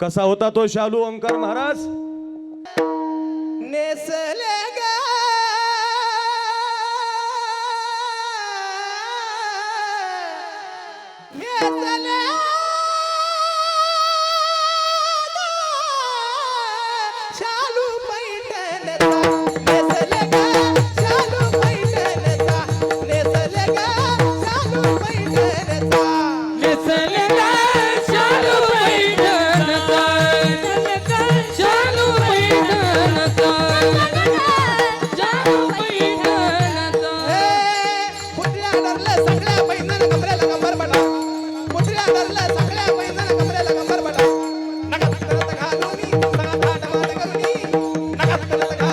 कसा होता तो शालू ओंकार महाराज? नेसले ग. नेसले. ಕಲಗ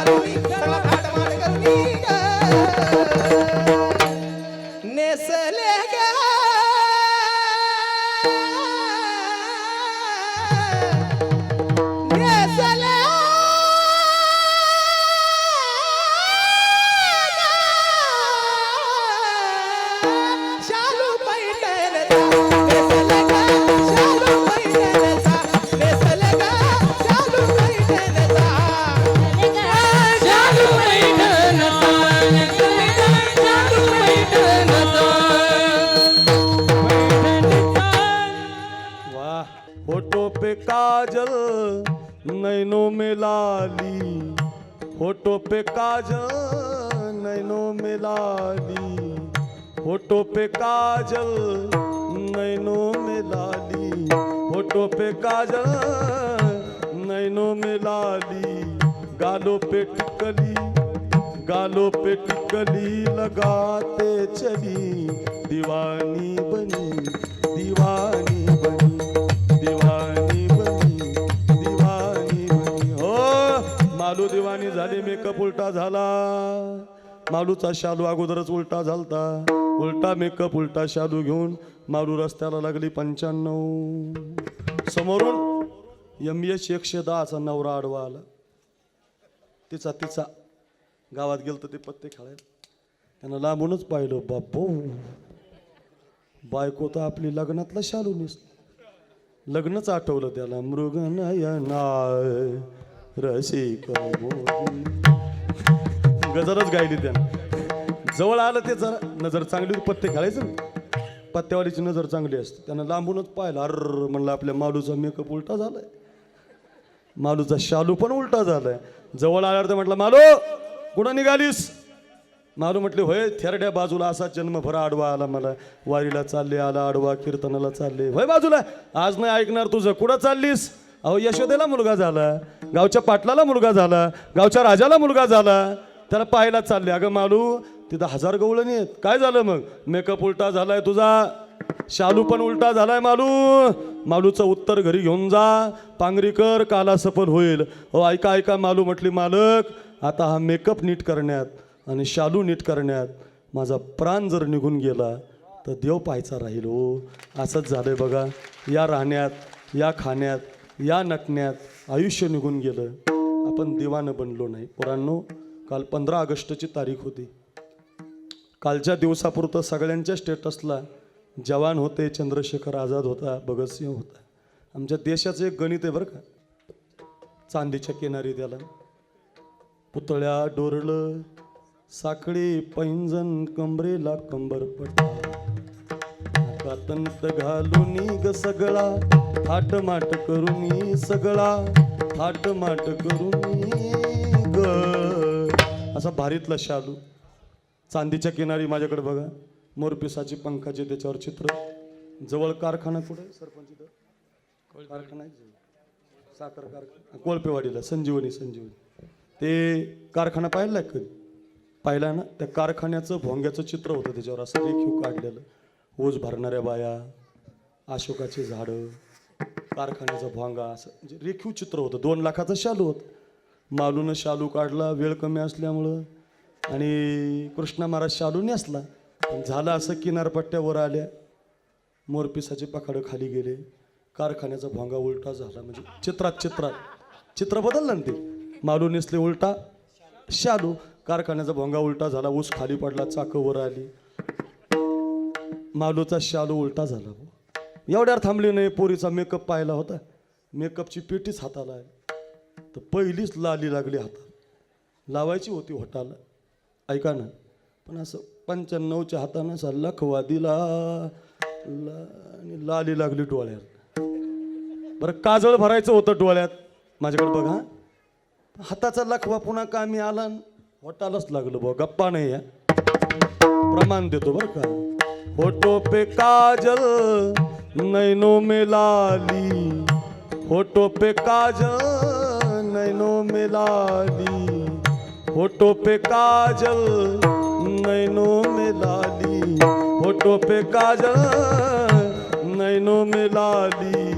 काजल नैनों में लाली। होठों पे काजल नैनों में लाली। होठों पे काजल नैनों में लाली। होठों पे काजल नैनों में लाली। गालों पे टिकली गालों पे टिकली लगाते चली। दीवानी बनी दीवानी बनी दीवानी मालू दिवाणी झाली मेकअप उलटा झाला. मालूचा शालू अगोदरच उलटा झालता. उलटा मेकअप उलटा शालू घेऊन मालू रस्त्याला लागली पंच्याण्णव. समोरून एम एच एकशे दहाचा नवरा आडवा आला. तिचा तिचा गावात गेलं तर ते पत्ते खेळायला. त्यानं लांबूनच पाहिलं बाबो बायको तर आपली लग्नातला शालू नेस लग्नच आठवलं त्याला मृग नाय रसिक गजरच गायली त्यानं. जवळ आलं ते जरा नजर चांगली पत्ते खेळायचं ना. पत्त्यावालीची नजर चांगली असते. त्यानं लांबूनच पाहिलं अर म्हणलं आपल्या मालूचा मेकअप उलटा झालाय. मालूचा शालू पण उलटा झालाय. जवळ आल्यावर ते म्हटलं मालू कुठं निघालीस? मालू म्हटले होय थेरड्या बाजूला असा जन्मभर आडवा आला मला. वारीला चालले आला आडवा कीर्तनाला चालले. होय बाजूला आज नाही ऐकणार तुझं. कुठं चाललीस? अहो यशोदेला मुलगा झाला गावच्या पाटलाला मुलगा झाला गावच्या राजाला मुलगा झाला. त्याला पाहायला चालले. अगं मालू तिथं हजार गवळण आहेत काय झालं मग? मेकअप उलटा झालाय तुझा. शालू पण उलटा झालाय मालू. मालूचं उत्तर घरी घेऊन जा. पांगरीकर काला सफल होईल. हो ऐका ऐका मालू म्हटली मालक आता हा मेकअप नीट करण्यात आणि शालू नीट करण्यात माझा प्राण जर निघून गेला तर देव पाहायचा राहील हो. असंच झालंय बघा. या राहण्यात या खाण्यात या नटण्यात आयुष्य निघून गेलं. आपण दिवानं बनलो नाही. पोरांनो काल पंधरा ऑगस्टची तारीख होती. कालच्या दिवसापुरतं सगळ्यांच्या स्टेटसला जवान होते चंद्रशेखर आझाद होता भगतसिंह होता. आमच्या देशाचं एक गणित आहे बरं का. चांदीच्या किनारी त्याला. पुतळ्या डोरलं साखळी पैंजण कंबरेला कंबर पट्टा कातंत घालून ग सगळा. थाट माट करून सगळा. थाट माट करून ग. असा भारीतला शालू. चांदीच्या किनारी माझ्याकडे बघा. मोरपिसाची पंखाचे त्याच्यावर चित्र. जवळ कारखाना कुठे? सरपंच कारखाना साखर कारखाना. कोळपेवाडीला. संजीवनी संजीवनी. ते कारखाना पाहिला कधी? पाहिला ना? त्या कारखान्याचं भोंग्याचं चित्र होतं त्याच्यावर असं रेखीव काढलेलं. ऊस भरणाऱ्या बाया अशोकाची झाडं कारखान्याचा भोंगा असं म्हणजे रेखीव चित्र होतं. दोन लाखाचं शालू होतं. मालूनं शालू काढला वेळ कमी असल्यामुळं. आणि कृष्णा महाराज शालू नेसला. झालं असं किनारपट्ट्यावर आल्या. मोरपिसाचे पखाडं खाली गेले. कारखान्याचा भोंगा उलटा झाला. म्हणजे चित्रात चित्रात. चित्र बदललं ना ते. मालू नेसले उलटा. शालू. कारखान्याचा भोंगा उलटा झाला. ऊस खाली पडला चाकं वर आली. मालूचा शालू उलटा झाला बुवा. एवढ्यावर थांबली नाही पोरीचा मेकअप पाहिला होता. मेकअपची पेटीच हाताला आहे तर पहिलीच लाली लागली हातात. लावायची होती होटाला ऐका ना पण असं पंच्याण्णवच्या हातानं असा लखवा दिला. ला आणि लाली लागली डोळ्यात. बरं काजळ भरायचं होतं डोळ्यात. माझ्याकडे बघा. हाताचा लखवा पुन्हा कामी आला होटालाच लागलं बुवा गप्पा नाही या प्रमाण देतो बरं का. होटो पे काजल नैनो में लाली। होटो पे काजल नैनो में लाली। होटो पे काजल नैनो में लाली। होटो पे काजल नैनो में लाली।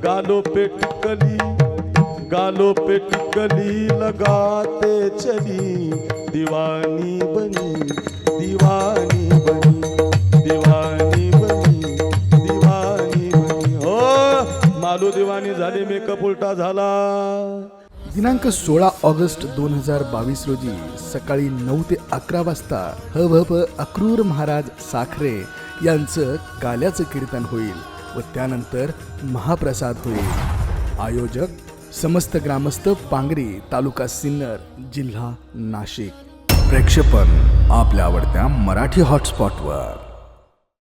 गालों पे टिकली गालों पे टिकली लगाते चली। दीवानी बनी दीवानी आणि झाले मेकअप उलटा झाला. दिनांक सोळा ऑगस्ट दोन हजार बावीस रोजी सकाळी नऊ ते अकरा वाजता ह अक्रूर महाराज साखरे यांचं काल्याचं कीर्तन होईल व त्यानंतर महाप्रसाद होईल. आयोजक समस्त ग्रामस्थ पांगरी तालुका सिन्नर जिल्हा नाशिक. प्रेक्षेपण आपल्या आवडत्या मराठी हॉटस्पॉटवर